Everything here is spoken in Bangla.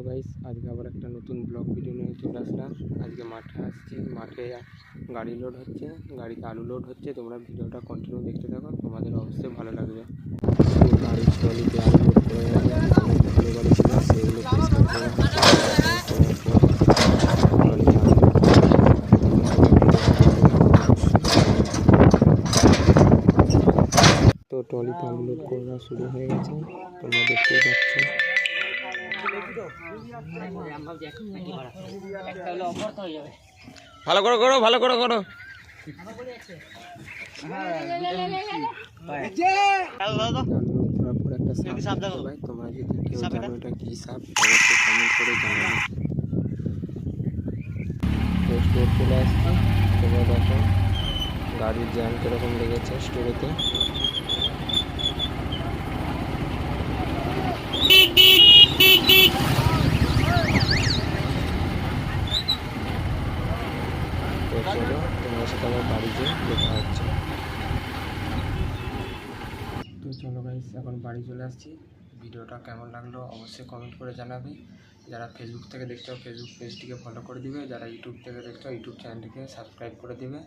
হ্যালো গাইস, আজকে আবার একটা নতুন ব্লগ ভিডিও নিয়ে চলে আসলাম। আজকে মাঠে আসছি, মাঠে গাড়ি লোড হচ্ছে, গাড়িতে আলু লোড হচ্ছে। তোমরা ভিডিওটা কন্টিনিউ দেখতে থাকো, তোমাদের অবশ্যই ভালো লাগবে। ট্রলিতে করে তো ট্রলিতে আলু লোড করা শুরু হয়ে গেছে, তোমরা দেখতেই পাচ্ছ। ভালো করো করো, ভালো করো করো। তোমরা যদি কি চলে দেখো গাড়ির জ্যাম কীরকম লেগেছে স্টোরেতে তো তোমার সাথে আমার বাড়িতে দেখা হচ্ছে। তো চলো গাইস এখন বাড়ি চলে আসছি। ভিডিওটা কেমন লাগল অবশ্যই কমেন্ট করে জানাবে। যারা ফেসবুক থেকে দেখছ ফেসবুক পেজটিকে ফলো করে দিবে। যারা ইউটিউব থেকে দেখছ ইউটিউব চ্যানেলটিকে সাবস্ক্রাইব করে দিবে।